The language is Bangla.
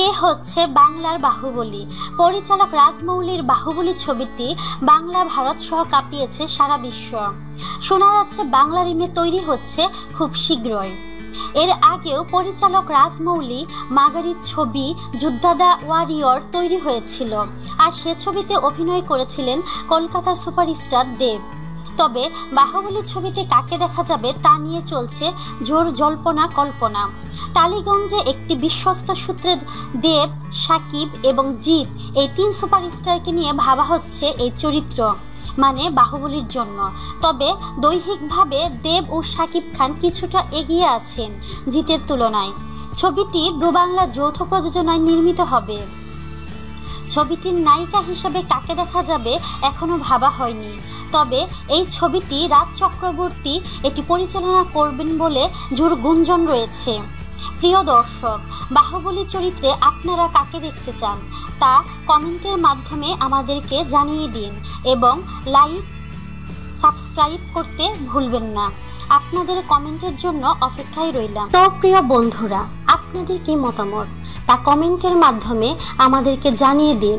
কে হচ্ছে বাংলার বাহুবলী? পরিচালক রাজমৌলির বাহুবলী ছবিটি বাংলা ভারত সহ কাঁপিয়েছে সারা বিশ্ব। শোনা যাচ্ছে বাংলা রিমে তৈরি হচ্ছে খুব শীঘ্রই। এর আগেও পরিচালক রাজমৌলি মাগারির ছবি যুদ্ধাদা ওয়ারিয়র তৈরি হয়েছিল। আর সে ছবিতে অভিনয় করেছিলেন কলকাতার সুপারস্টার দেব। তবে বাহুবলী ছবিতে কাকে দেখা যাবে তা নিয়ে চলছে জোর জল্পনা কল্পনা। টালিগঞ্জে একটি বিশ্বস্ত সূত্রে দেব, সাকিব এবং জিৎ এই তিন সুপারস্টারকে নিয়ে ভাবা হচ্ছে এই চরিত্র মানে বাহুবলীর জন্য। তবে দৈহিকভাবে দেব ও সাকিব খান কিছুটা এগিয়ে আছেন জিতের তুলনায়। ছবিটি দুবাংলা যৌথ প্রযোজনায় নির্মিত হবে। ছবিটির নায়িকা হিসেবে কাকে দেখা যাবে এখনও ভাবা হয়নি। তবে এই ছবিটি রাজ চক্রবর্তী এটি পরিচালনা করবেন বলে জোর গুঞ্জন রয়েছে। প্রিয় দর্শক, বাহুবলী চরিত্রে আপনারা কাকে দেখতে চান? তা কমেন্টের মাধ্যমে আমাদেরকে জানিয়ে দিন এবং লাইক, সাবস্ক্রাইব করতে ভুলবেন না। আপনাদের কমেন্টের জন্য অপেক্ষায় রইলাম। তো প্রিয় বন্ধুরা, আপনাদের কি মতামত? তা কমেন্টের মাধ্যমে আমাদেরকে জানিয়ে দিন।